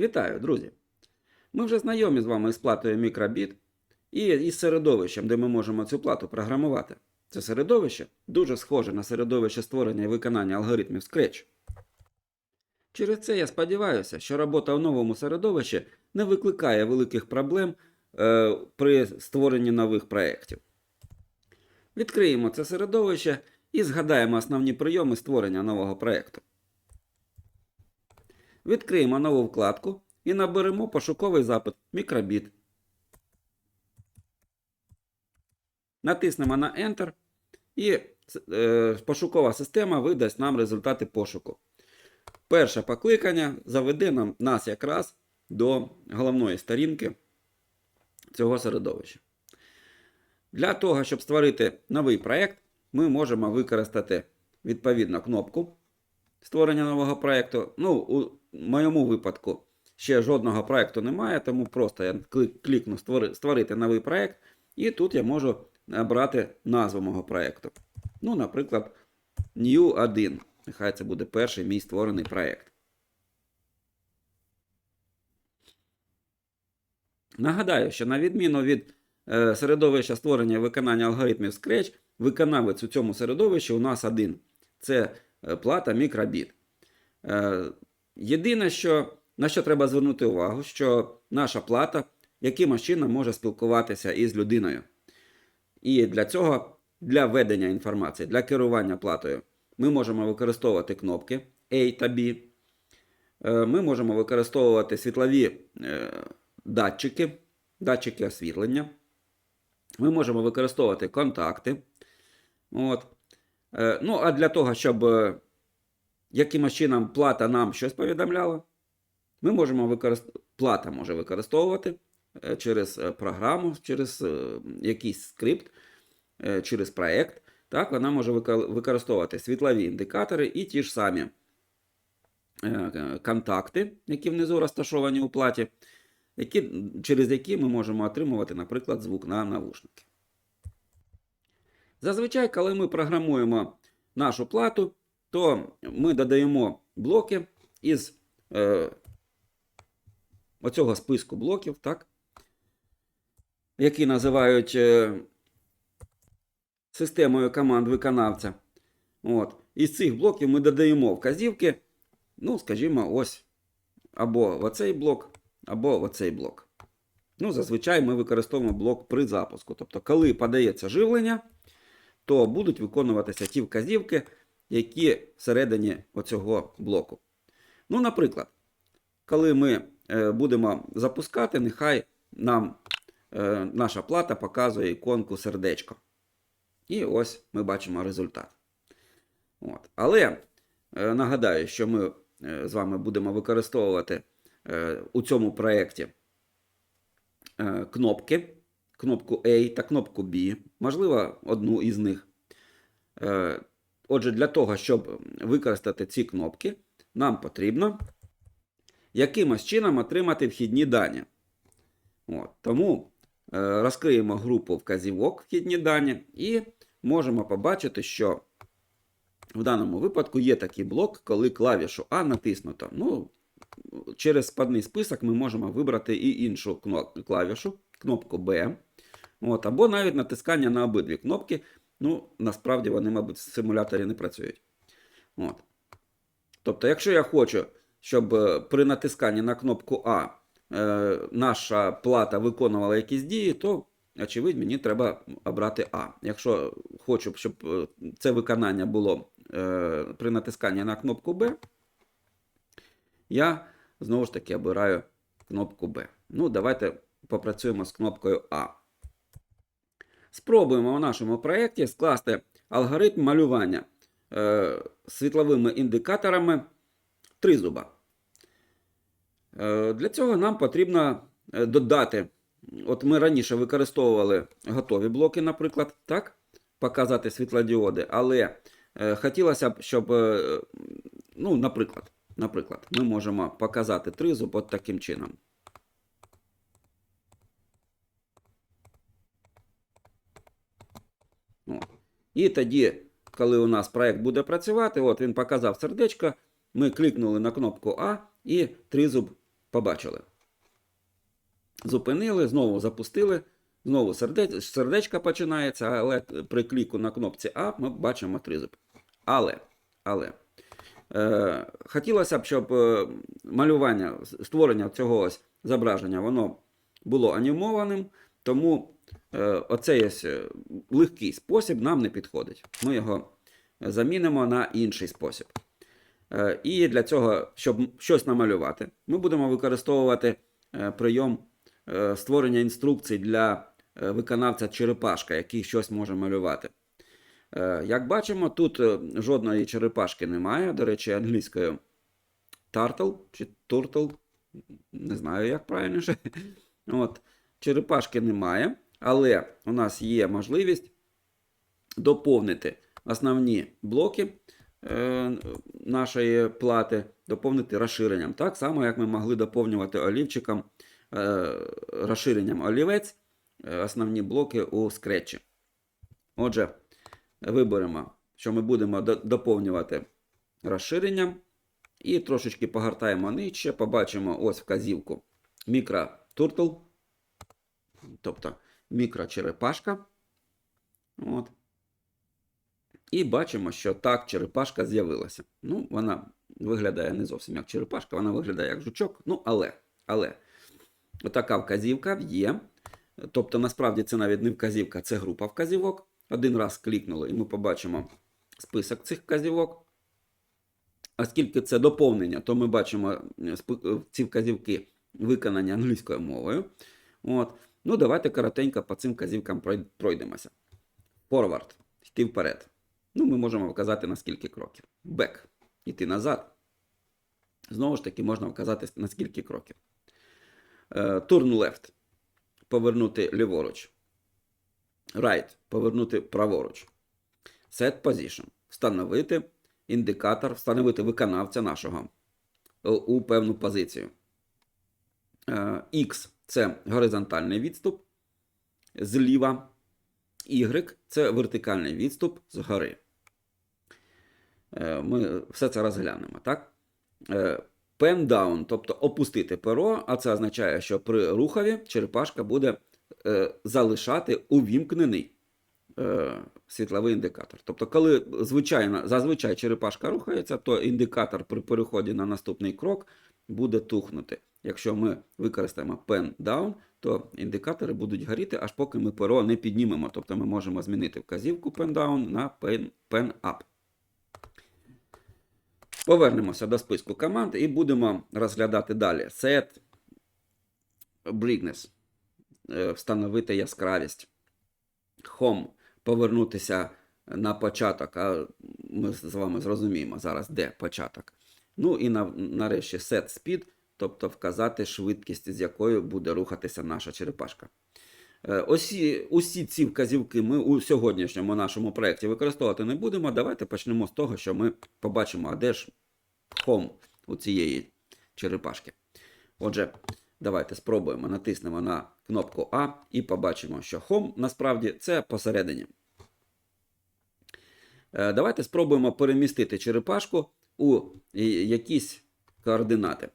Вітаю, друзі! Ми вже знайомі з вами з платою мікробіт і із середовищем, де ми можемо цю плату програмувати. Це середовище дуже схоже на середовище створення і виконання алгоритмів Scratch. Через це я сподіваюся, що робота в новому середовищі не викликає великих проблем е, при створенні нових проєктів. Відкриємо це середовище і згадаємо основні прийоми створення нового проєкту. Відкриємо нову вкладку і наберемо пошуковий запит мікробіт. Натиснемо на Enter і е, пошукова система видасть нам результати пошуку. Перше покликання заведе нам, нас якраз до головної сторінки цього середовища. Для того, щоб створити новий проєкт, ми можемо використати відповідну кнопку створення нового проєкту. Ну, у моєму випадку ще жодного проєкту немає, тому просто я клікну створити новий проєкт, і тут я можу обрати назву мого проєкту. Ну, наприклад, New 1. Нехай це буде перший мій створений проєкт. Нагадаю, що на відміну від е, середовища створення і виконання алгоритмів Scratch, виконавець у цьому середовищі у нас один. Це е, плата мікробіт. Єдине, що, на що треба звернути увагу, що наша плата якимось чином може спілкуватися із людиною. І для цього, для введення інформації, для керування платою, ми можемо використовувати кнопки A та B. Е, Ми можемо використовувати світлові е, датчики, датчики освітлення. Ми можемо використовувати контакти. От. Е, Ну, а для того, щоб якимось чином плата нам щось повідомляла, ми можемо використовувати, плата може використовувати е, через е, програму, через е, якийсь скрипт, через проект. Так, вона може використовувати світлові індикатори і ті ж самі контакти, які внизу розташовані у платі, які, через які ми можемо отримувати, наприклад, звук на навушники. Зазвичай, коли ми програмуємо нашу плату, то ми додаємо блоки із е, оцього списку блоків, так, які називають е, системою команд виконавця. От. Із цих блоків ми додаємо вказівки, ну, скажімо, ось або оцей блок, або оцей блок. Ну, зазвичай ми використовуємо блок при запуску. Тобто, коли подається живлення, то будуть виконуватися ті вказівки, які всередині оцього блоку. Ну, наприклад, коли ми е, будемо запускати, нехай нам е, наша плата показує іконку сердечко. І ось ми бачимо результат. От. Але е, нагадаю, що ми з вами будемо використовувати у цьому проєкті кнопки, кнопку A та кнопку B, можливо, одну із них. Отже, для того, щоб використати ці кнопки, нам потрібно якимось чином отримати вхідні дані. От. Тому е, розкриємо групу вказівок вхідні дані і можемо побачити, що в даному випадку є такий блок, коли клавішу А натиснуто. Ну, через складний список ми можемо вибрати і іншу кно- клавішу, кнопку B. От, або навіть натискання на обидві кнопки. Ну, насправді вони, мабуть, в симуляторі не працюють. От. Тобто, якщо я хочу, щоб е, при натисканні на кнопку А е, наша плата виконувала якісь дії, то, очевидь, мені треба обрати А. Якщо хочу, щоб е, це виконання було е, при натисканні на кнопку Б, я знову ж таки обираю кнопку Б. Ну, давайте попрацюємо з кнопкою А. Спробуємо в нашому проєкті скласти алгоритм малювання е, світловими індикаторами тризуба. Е, для цього нам потрібно е, додати. От ми раніше використовували готові блоки, наприклад, так, показати світлодіоди, але е, хотілося б, щоб, е, ну, наприклад, наприклад, ми можемо показати тризуб от таким чином. От. І тоді, коли у нас проект буде працювати, от він показав сердечко, ми клікнули на кнопку А, і тризуб побачили. Зупинили, знову запустили, знову сердечко починається, але при кліку на кнопці А ми бачимо тризуб. Але, але е, хотілося б, щоб е, малювання, створення цього ось зображення, воно було анімованим, тому оцей ось е, легкий спосіб нам не підходить. Ми його замінимо на інший спосіб. Е, І для цього, щоб щось намалювати, ми будемо використовувати е, прийом е, створення інструкцій для е, виконавця черепашка, який щось може малювати. Е, Як бачимо, тут е, жодної черепашки немає. До речі, англійською turtle чи turtle, не знаю, як правильніше. От. Черепашки немає, але у нас є можливість доповнити основні блоки е, нашої плати, доповнити розширенням. Так само, як ми могли доповнювати олівчиком, е, розширенням олівець, е, основні блоки у скретчі. Отже, виберемо, що ми будемо доповнювати розширенням. І трошечки погортаємо нижче, побачимо ось вказівку мікротуртл, тобто мікрочерепашка. От. І бачимо, що так, черепашка з'явилася. Ну, вона виглядає не зовсім як черепашка, вона виглядає як жучок. Ну, але, але, отака вказівка є. Тобто, насправді, це навіть не вказівка, це група вказівок. Один раз клікнули, і ми побачимо список цих вказівок. Оскільки це доповнення, то ми бачимо е, е, ці вказівки виконані англійською мовою. От. Ну, давайте коротенько по цим вказівкам прой- пройдемося. Forward – йти вперед. Ну, ми можемо вказати на скільки кроків. Back – йти назад. Знову ж таки, можна вказати на скільки кроків. Е, Turn left – повернути ліворуч. Right – повернути праворуч. Set position – встановити індикатор, встановити виконавця нашого е, у певну позицію. Е, X це горизонтальний відступ зліва. Y це вертикальний відступ згори. Е, Ми все це розглянемо, так? Е, Pen down, тобто опустити перо, а це означає, що при рухаві черепашка буде е, залишати увімкнений світловий індикатор. Тобто, коли звичайно, зазвичай черепашка рухається, то індикатор при переході на наступний крок буде тухнути. Якщо ми використаємо pen down, то індикатори будуть горіти, аж поки ми перо не піднімемо. Тобто ми можемо змінити вказівку pen down на pen, pen up. Повернемося до списку команд і будемо розглядати далі. Set brightness. Е, Встановити яскравість. Home повернутися на початок, а ми з вами зрозуміємо зараз, де початок. Ну і на, нарешті set speed, тобто вказати швидкість, з якою буде рухатися наша черепашка. Е, Усі, усі ці вказівки ми у сьогоднішньому нашому проєкті використовувати не будемо. Давайте почнемо з того, що ми побачимо, а де ж home у цієї черепашки. Отже, давайте спробуємо натиснемо на кнопку А і побачимо, що Home насправді це посередині. Е, Давайте спробуємо перемістити черепашку у якісь координати.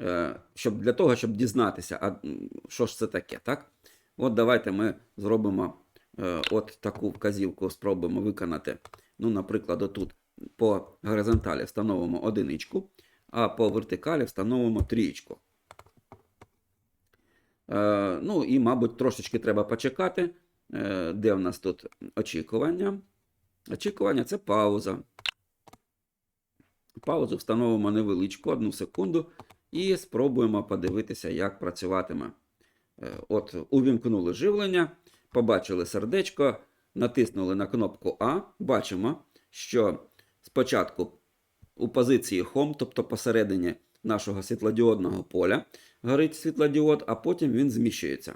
Е, Щоб, для того, щоб дізнатися, а що ж це таке, так? От давайте ми зробимо е, от таку вказівку, спробуємо виконати. Ну, наприклад, отут по горизонталі встановимо одиничку, а по вертикалі встановимо трієчку. Е, ну і, мабуть, трошечки треба почекати, де в нас тут очікування. Очікування це пауза. Паузу встановимо невеличку, одну секунду, і спробуємо подивитися, як працюватиме. Е, От, увімкнули живлення, побачили сердечко, натиснули на кнопку А. Бачимо, що спочатку у позиції Home, тобто посередині нашого світлодіодного поля, горить світлодіод, а потім він зміщується.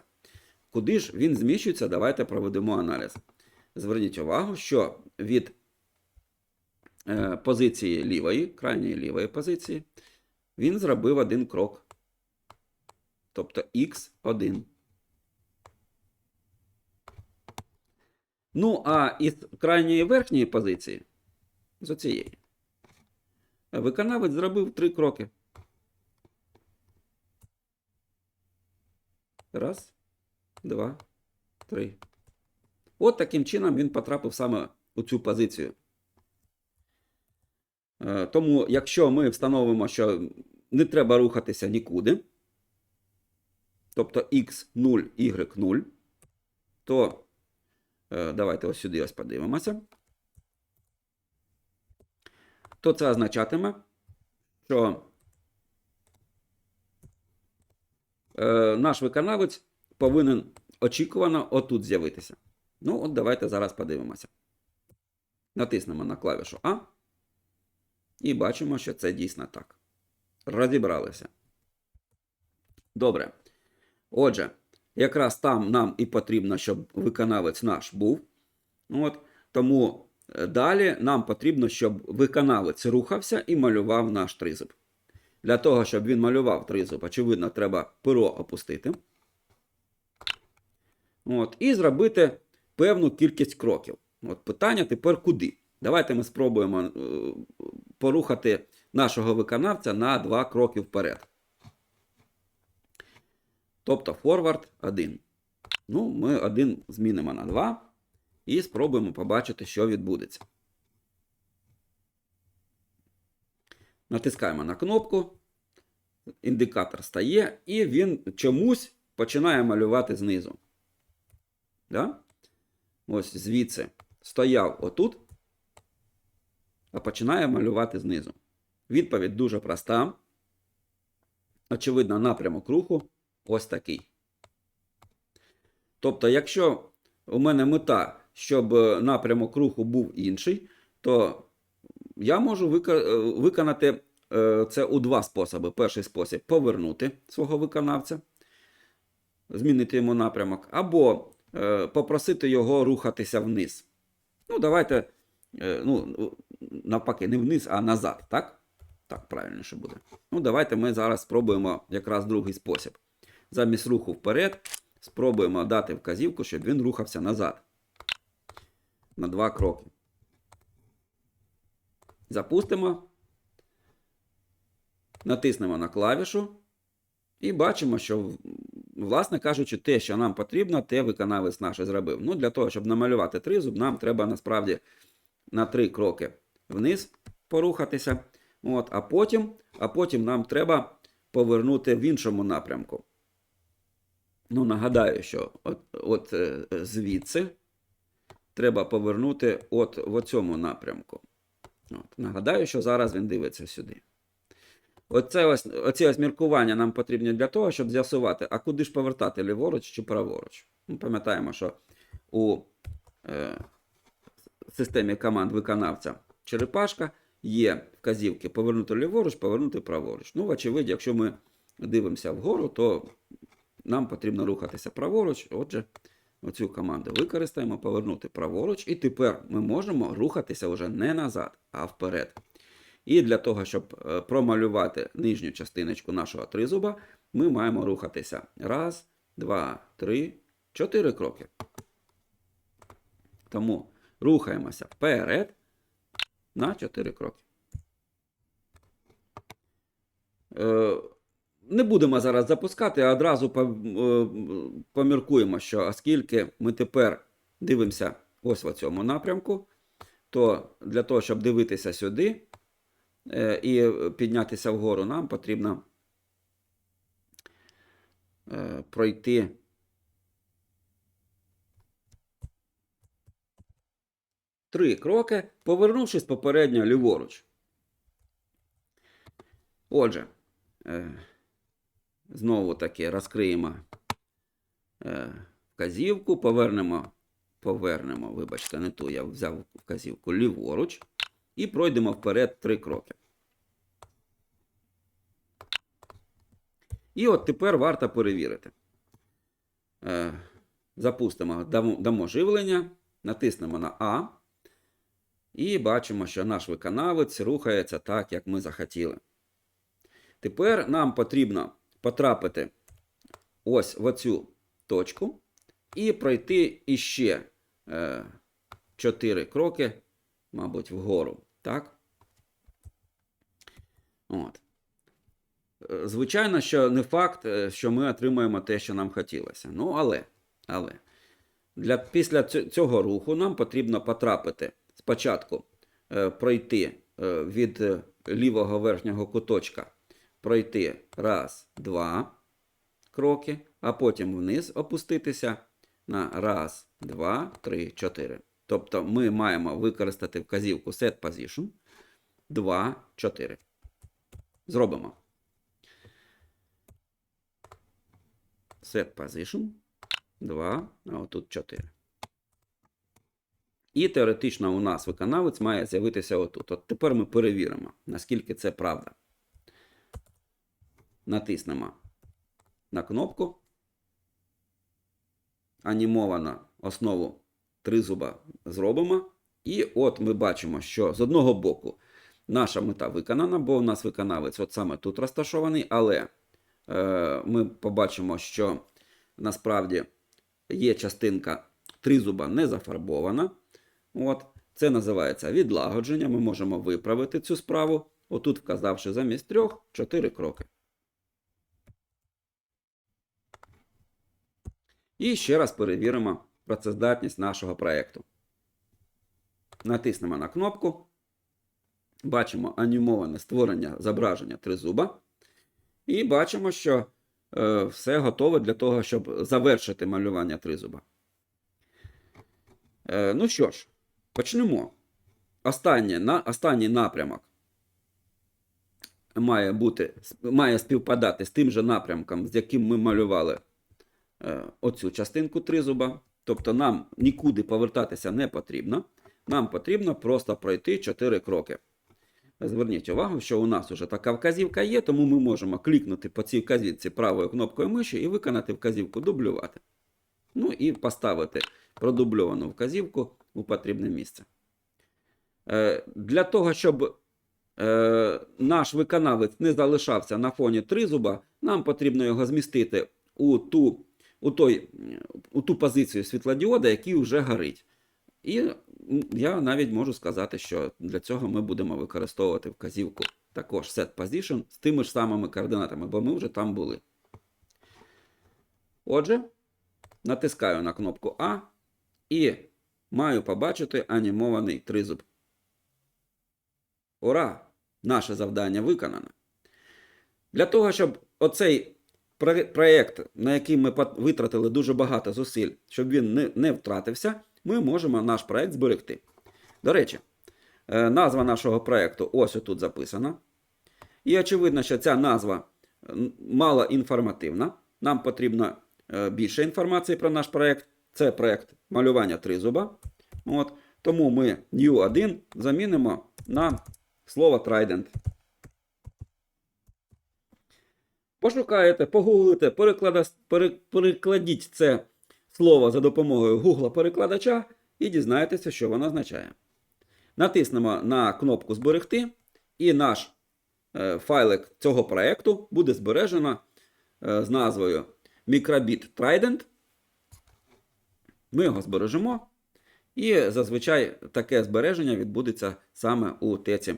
Куди ж він зміщується, давайте проведемо аналіз. Зверніть увагу, що від е, позиції лівої, крайньої лівої позиції, він зробив один крок. Тобто X1. Ну, а із крайньої верхньої позиції, з оцієї, виконавець зробив три кроки. Раз, два, три. От таким чином він потрапив саме у цю позицію. Е, Тому, якщо ми встановимо, що не треба рухатися нікуди, тобто x0, y0, то е, давайте ось сюди ось подивимося. То це означатиме, що е, наш виконавець повинен очікувано отут з'явитися. Ну, от давайте зараз подивимося. Натиснемо на клавішу А. І бачимо, що це дійсно так. Розібралися. Добре. Отже, якраз там нам і потрібно, щоб виконавець наш був. От, тому е, далі нам потрібно, щоб виконавець рухався і малював наш тризуб. Для того, щоб він малював тризуб, очевидно, треба перо опустити. От, і зробити певну кількість кроків. От питання тепер куди? Давайте ми спробуємо е, порухати нашого виконавця на два кроки вперед. Тобто форвард 1. Ну, ми один змінимо на 2 і спробуємо побачити, що відбудеться. Натискаємо на кнопку. Індикатор стає, і він чомусь починає малювати знизу. Да? Ось звідси стояв отут, а починає малювати знизу. Відповідь дуже проста. Очевидно, напрямок руху ось такий. Тобто, якщо у мене мета, щоб е, напрямок руху був інший, то я можу е, виконати е, це у два способи. Перший спосіб повернути свого виконавця, змінити йому напрямок, або попросити його рухатися вниз. Ну, давайте, ну, навпаки, не вниз, а назад, так? Так, правильніше буде. Ну, давайте ми зараз спробуємо якраз другий спосіб. Замість руху вперед, спробуємо дати вказівку, щоб він рухався назад. На два кроки. Запустимо. Натиснемо на клавішу. І бачимо, що, власне кажучи, те, що нам потрібно, те виконавець наш зробив. Ну, для того, щоб намалювати тризуб, нам треба насправді на три кроки вниз порухатися. От, а, потім, а потім нам треба повернути в іншому напрямку. Ну, нагадаю, що от, от е, звідси треба повернути от в цьому напрямку. От, нагадаю, що зараз він дивиться сюди. Оце ось, оці ось міркування нам потрібні для того, щоб з'ясувати, а куди ж повертати ліворуч чи праворуч. Ми пам'ятаємо, що у е, системі команд виконавця черепашка є вказівки повернути ліворуч, повернути праворуч. Ну, вочевидь, якщо ми дивимося вгору, то нам потрібно рухатися праворуч. Отже, оцю команду використаємо, повернути праворуч, і тепер ми можемо рухатися вже не назад, а вперед. І для того, щоб е, промалювати нижню частиночку нашого тризуба, ми маємо рухатися. Раз, два, три, чотири кроки. Тому рухаємося вперед на 4 кроки. Е, Не будемо зараз запускати, а одразу е, поміркуємо, що оскільки ми тепер дивимося ось в цьому напрямку, то для того, щоб дивитися сюди е, і піднятися вгору, нам потрібно пройти. Три кроки, повернувшись попередньо ліворуч. Отже, е, знову таки розкриємо е, вказівку, повернемо, повернемо, вибачте, не ту, я взяв вказівку ліворуч і пройдемо вперед три кроки. І от тепер варто перевірити. Е, запустимо, дамо, дамо живлення, натиснемо на А. І бачимо, що наш виконавець рухається так, як ми захотіли. Тепер нам потрібно потрапити ось в оцю точку і пройти іще е, 4 кроки, мабуть, вгору. Так? От. Звичайно, що не факт, е, що ми отримаємо те, що нам хотілося. Ну, але, але для, після цього руху нам потрібно потрапити спочатку е, пройти е, від е, лівого верхнього куточка, пройти раз, два кроки, а потім вниз опуститися на раз, два, три, чотири. Тобто ми маємо використати вказівку Set Position 2, 4. Зробимо. Set Position 2, а отут 4. І теоретично у нас виконавець має з'явитися отут. От тепер ми перевіримо, наскільки це правда. Натиснемо на кнопку. Анімовано основу тризуба зробимо. І от ми бачимо, що з одного боку наша мета виконана, бо у нас виконавець от саме тут розташований, але е, ми побачимо, що насправді є частинка тризуба не зафарбована. От, це називається відлагодження. Ми можемо виправити цю справу, отут вказавши замість трьох 4 кроки. І ще раз перевіримо працездатність нашого проєкту. Натиснемо на кнопку. Бачимо анімоване створення зображення тризуба. І бачимо, що е, все готове для того, щоб завершити малювання тризуба. Е, ну що ж, почнемо. Останнє, на, останній напрямок має, бути, має співпадати з тим же напрямком, з яким ми малювали е, оцю частинку тризуба. Тобто нам нікуди повертатися не потрібно. Нам потрібно просто пройти 4 кроки. Зверніть увагу, що у нас вже така вказівка є, тому ми можемо клікнути по цій вказівці правою кнопкою миші і виконати вказівку дублювати. Ну і поставити продубльовану вказівку у потрібне місце. Е, Для того, щоб е, наш виконавець не залишався на фоні тризуба, нам потрібно його змістити у ту, у той, у ту позицію світлодіода, який вже горить. І я навіть можу сказати, що для цього ми будемо використовувати вказівку також set position з тими ж самими координатами, бо ми вже там були. Отже, натискаю на кнопку А і маю побачити анімований тризуб. Ура! Наше завдання виконано. Для того, щоб оцей проєкт, на який ми витратили дуже багато зусиль, щоб він не, втратився, ми можемо наш проєкт зберегти. До речі, е, назва нашого проєкту ось тут записана. І очевидно, що ця назва мало інформативна. Нам потрібно е, більше інформації про наш проєкт. Це проєкт малювання тризуба. От. Тому ми New 1 замінимо на слово Trident. Пошукаєте, погуглите, перекладіть це слово за допомогою Google перекладача і дізнаєтеся, що воно означає. Натиснемо на кнопку Зберегти, і наш е, файлик цього проєкту буде збережено е, з назвою Microbit Trident. Ми його збережемо. І зазвичай таке збереження відбудеться саме у теці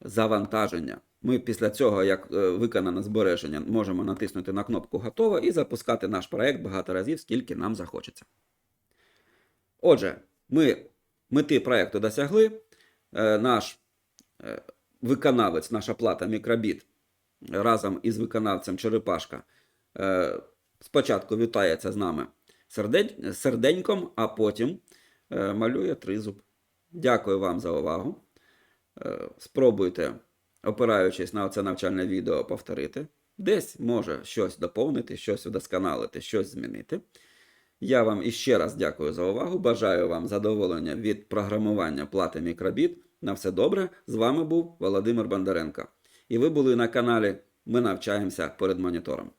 завантаження. Ми після цього, як е, виконане збереження, можемо натиснути на кнопку Готово і запускати наш проект багато разів, скільки нам захочеться. Отже, ми мети проекту досягли. Е, Наш е, виконавець, наша плата Мікробіт разом із виконавцем Черепашка спочатку вітається з нами сердень- серденьком, а потім е, малює тризуб. Дякую вам за увагу. Е, Спробуйте, опираючись на це навчальне відео, повторити. Десь може щось доповнити, щось вдосконалити, щось змінити. Я вам іще раз дякую за увагу. Бажаю вам задоволення від програмування плати мікробіт. На все добре. З вами був Володимир Бондаренко. І ви були на каналі Ми навчаємося перед монітором.